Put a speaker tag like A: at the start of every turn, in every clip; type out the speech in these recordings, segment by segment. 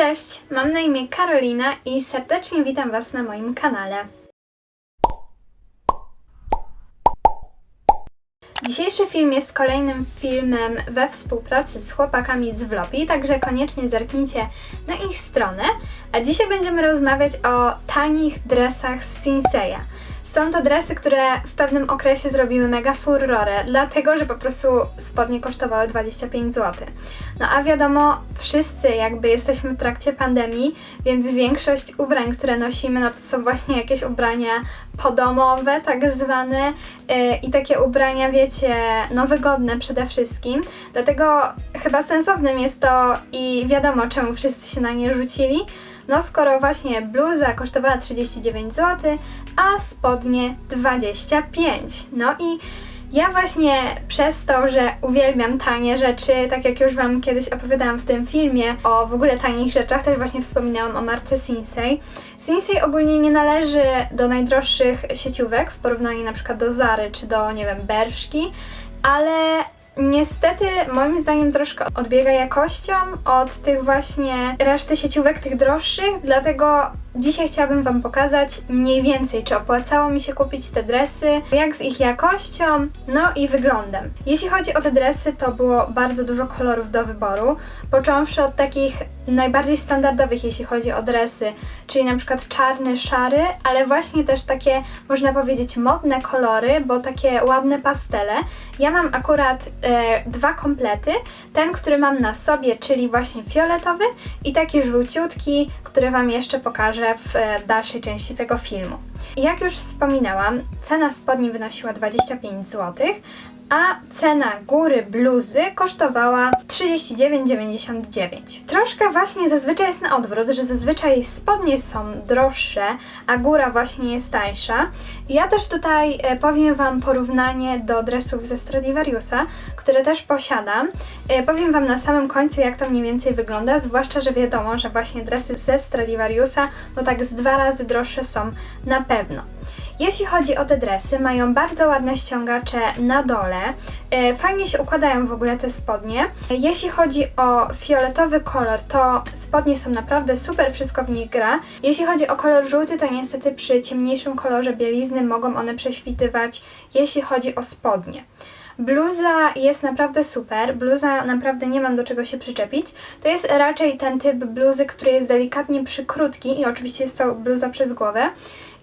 A: Cześć, mam na imię Karolina i serdecznie witam Was na moim kanale. Dzisiejszy film jest kolejnym filmem we współpracy z chłopakami z Vlopi, także koniecznie zerknijcie na ich stronę. A dzisiaj będziemy rozmawiać o tanich dresach z Sinseya. Są to dresy, które w pewnym okresie zrobiły mega furorę, dlatego że po prostu spodnie kosztowały 25 zł. No a wiadomo, wszyscy jakby jesteśmy w trakcie pandemii, więc większość ubrań, które nosimy, no to są właśnie jakieś ubrania podomowe, tak zwane, yy, i takie ubrania, wiecie, no wygodne przede wszystkim. Dlatego chyba sensownym jest to i wiadomo, czemu wszyscy się na nie rzucili. No skoro właśnie bluza kosztowała 39 zł, a spodnie 25. No i ja właśnie przez to, że uwielbiam tanie rzeczy, tak jak już Wam kiedyś opowiadałam w tym filmie o w ogóle tanich rzeczach, też właśnie wspominałam o marce Sinsei. Sinsei ogólnie nie należy do najdroższych sieciówek w porównaniu na przykład do Zary czy do, nie wiem, Berszki, ale Niestety, moim zdaniem troszkę odbiega jakością od tych właśnie reszty sieciówek, tych droższych, dlatego dzisiaj chciałabym Wam pokazać mniej więcej, czy opłacało mi się kupić te dresy, jak z ich jakością, no i wyglądem. Jeśli chodzi o te dresy, to było bardzo dużo kolorów do wyboru, począwszy od takich najbardziej standardowych, jeśli chodzi o dresy, czyli na przykład czarny, szary, ale właśnie też takie, można powiedzieć, modne kolory, bo takie ładne pastele. Ja mam akurat e, dwa komplety, ten, który mam na sobie, czyli właśnie fioletowy i taki żółciutki, który Wam jeszcze pokażę w e, dalszej części tego filmu. Jak już wspominałam, cena spodni wynosiła 25 zł, a cena góry bluzy kosztowała 39,99. Troszkę właśnie zazwyczaj jest na odwrót, że zazwyczaj spodnie są droższe, a góra właśnie jest tańsza. Ja też tutaj e, powiem Wam porównanie do dresów ze Stradivariusa, które też posiadam. E, powiem Wam na samym końcu, jak to mniej więcej wygląda, zwłaszcza, że wiadomo, że właśnie dresy ze Stradivariusa no tak z dwa razy droższe są na pewno. Jeśli chodzi o te dresy, mają bardzo ładne ściągacze na dole. E, fajnie się układają w ogóle te spodnie. Jeśli chodzi o fioletowy kolor, to spodnie są naprawdę super, wszystko w nich gra. Jeśli chodzi o kolor żółty, to niestety przy ciemniejszym kolorze bielizny mogą one prześwitywać, jeśli chodzi o spodnie. Bluza jest naprawdę super, bluza naprawdę nie mam do czego się przyczepić. To jest raczej ten typ bluzy, który jest delikatnie przykrótki i oczywiście jest to bluza przez głowę.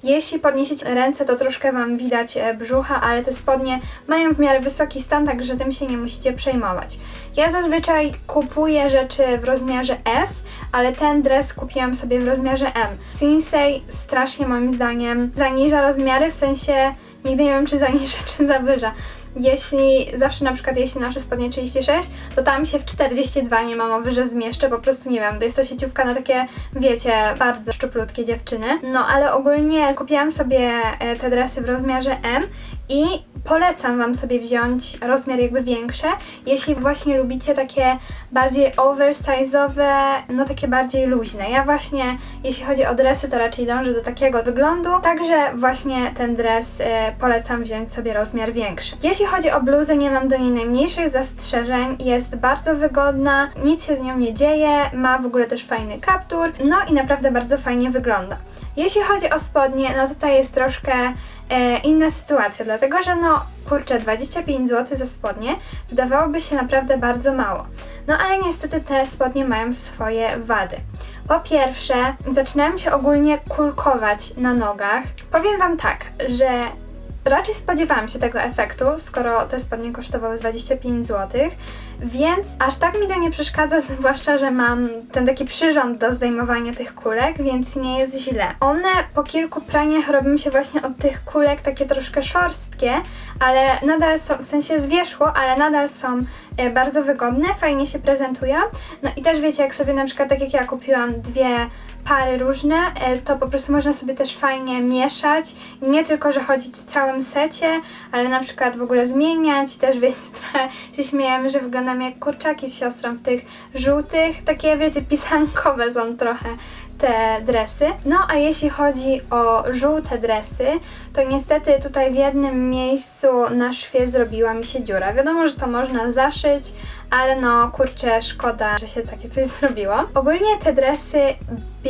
A: Jeśli podniesiecie ręce, to troszkę Wam widać e, brzucha, ale te spodnie mają w miarę wysoki stan, także tym się nie musicie przejmować. Ja zazwyczaj kupuję rzeczy w rozmiarze S, ale ten dres kupiłam sobie w rozmiarze M. Sinsei strasznie moim zdaniem zaniża rozmiary, w sensie nigdy nie wiem czy zaniża czy zawyża jeśli zawsze na przykład jeśli noszę spodnie 36, to tam się w 42 nie ma mowy, że zmieszczę, po prostu nie wiem, to jest to sieciówka na takie, wiecie, bardzo szczuplutkie dziewczyny. No ale ogólnie kupiłam sobie e, te dresy w rozmiarze M i polecam Wam sobie wziąć rozmiar jakby większy, jeśli właśnie lubicie takie bardziej oversize'owe, no takie bardziej luźne. Ja właśnie, jeśli chodzi o dresy, to raczej dążę do takiego wyglądu, także właśnie ten dres y, polecam wziąć sobie rozmiar większy. Jeśli chodzi o bluzę, nie mam do niej najmniejszych zastrzeżeń, jest bardzo wygodna, nic się z nią nie dzieje, ma w ogóle też fajny kaptur, no i naprawdę bardzo fajnie wygląda. Jeśli chodzi o spodnie, no tutaj jest troszkę e, inna sytuacja, dlatego że no kurczę, 25 zł za spodnie wydawałoby się naprawdę bardzo mało. No ale niestety te spodnie mają swoje wady. Po pierwsze, zaczynają się ogólnie kulkować na nogach. Powiem Wam tak, że raczej spodziewałam się tego efektu, skoro te spodnie kosztowały 25 zł, więc aż tak mi to nie przeszkadza, zwłaszcza, że mam ten taki przyrząd do zdejmowania tych kulek, więc nie jest źle. One po kilku praniach robią się właśnie od tych kulek takie troszkę szorstkie, ale nadal są, w sensie zwierzchło, ale nadal są e, bardzo wygodne, fajnie się prezentują. No i też wiecie, jak sobie na przykład, tak jak ja kupiłam dwie pary różne, e, to po prostu można sobie też fajnie mieszać. Nie tylko, że chodzić w całym secie, ale na przykład w ogóle zmieniać. Też wiecie, trochę się śmiejemy, że wygląda wyglądam jak kurczaki z siostrą w tych żółtych, takie wiecie, pisankowe są trochę te dresy. No a jeśli chodzi o żółte dresy, to niestety tutaj w jednym miejscu na szwie zrobiła mi się dziura. Wiadomo, że to można zaszyć, ale no kurczę, szkoda, że się takie coś zrobiło. Ogólnie te dresy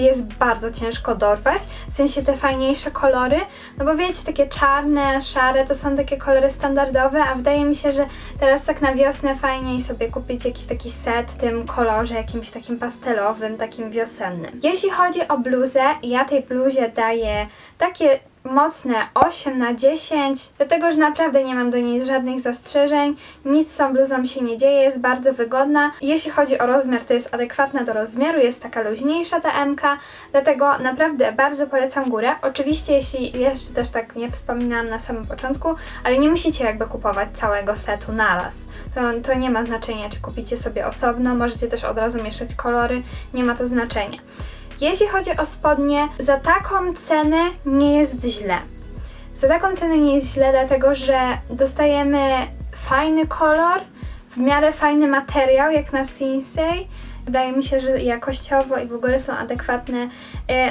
A: jest bardzo ciężko dorwać, w sensie te fajniejsze kolory, no bo wiecie, takie czarne, szare to są takie kolory standardowe, a wydaje mi się, że teraz tak na wiosnę fajniej sobie kupić jakiś taki set w tym kolorze, jakimś takim pastelowym, takim wiosennym. Jeśli chodzi o bluzę, ja tej bluzie daję takie mocne 8 na 10, dlatego że naprawdę nie mam do niej żadnych zastrzeżeń, nic z tą bluzą się nie dzieje, jest bardzo wygodna. Jeśli chodzi o rozmiar, to jest adekwatna do rozmiaru, jest taka luźniejsza ta MK, dlatego naprawdę bardzo polecam górę. Oczywiście, jeśli jeszcze też tak nie wspominałam na samym początku, ale nie musicie jakby kupować całego setu naraz. To, to nie ma znaczenia, czy kupicie sobie osobno, możecie też od razu mieszać kolory, nie ma to znaczenia. Jeśli chodzi o spodnie, za taką cenę nie jest źle. Za taką cenę nie jest źle, dlatego że dostajemy fajny kolor, w miarę fajny materiał, jak na Sinsei. Wydaje mi się, że jakościowo i w ogóle są adekwatne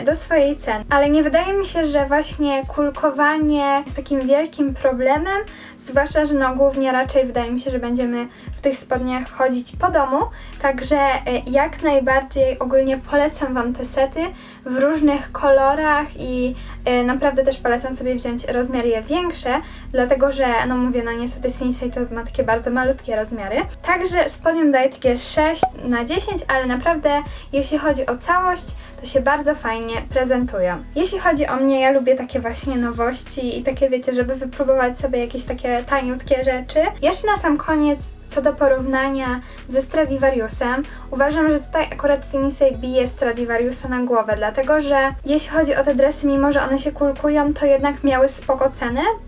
A: do swojej ceny. Ale nie wydaje mi się, że właśnie kulkowanie jest takim wielkim problemem, zwłaszcza, że no głównie raczej wydaje mi się, że będziemy w tych spodniach chodzić po domu, także e, jak najbardziej ogólnie polecam Wam te sety w różnych kolorach i e, naprawdę też polecam sobie wziąć rozmiary je większe, dlatego że, no mówię, no niestety Sinsei to ma takie bardzo malutkie rozmiary. Także spodniom daję takie 6 na 10, ale naprawdę jeśli chodzi o całość, to się bardzo fajnie prezentują. Jeśli chodzi o mnie, ja lubię takie właśnie nowości i takie wiecie, żeby wypróbować sobie jakieś takie taniutkie rzeczy. Jeszcze na sam koniec co do porównania ze Stradivariusem, uważam, że tutaj akurat Sinisei bije Stradivariusa na głowę, dlatego że jeśli chodzi o te dresy, mimo że one się kulkują, to jednak miały spoko cenę, na,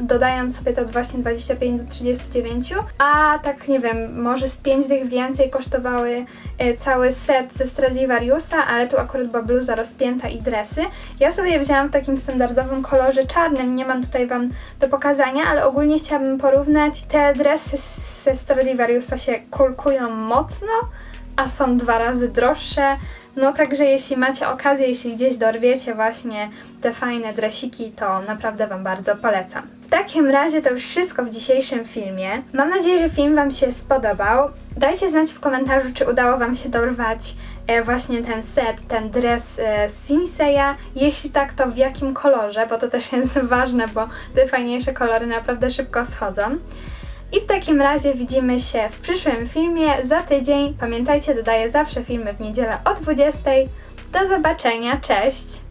A: dodając sobie to właśnie 25 do 39, a tak nie wiem, może z 5 tych więcej kosztowały e, cały set ze Stradivariusa, ale tu akurat była bluza rozpięta i dresy. Ja sobie wzięłam w takim standardowym kolorze czarnym, nie mam tutaj Wam do pokazania, ale ogólnie chciałabym porównać. Te dresy ze Stradivariusa się kulkują mocno, a są dwa razy droższe. No także jeśli macie okazję, jeśli gdzieś dorwiecie właśnie te fajne dresiki, to naprawdę Wam bardzo polecam. W takim razie to już wszystko w dzisiejszym filmie. Mam nadzieję, że film Wam się spodobał. Dajcie znać w komentarzu, czy udało Wam się dorwać e, właśnie ten set, ten dres e, Sinseya. Jeśli tak, to w jakim kolorze, bo to też jest ważne, bo te fajniejsze kolory naprawdę szybko schodzą. I w takim razie widzimy się w przyszłym filmie za tydzień. Pamiętajcie, dodaję zawsze filmy w niedzielę o 20. Do zobaczenia, cześć!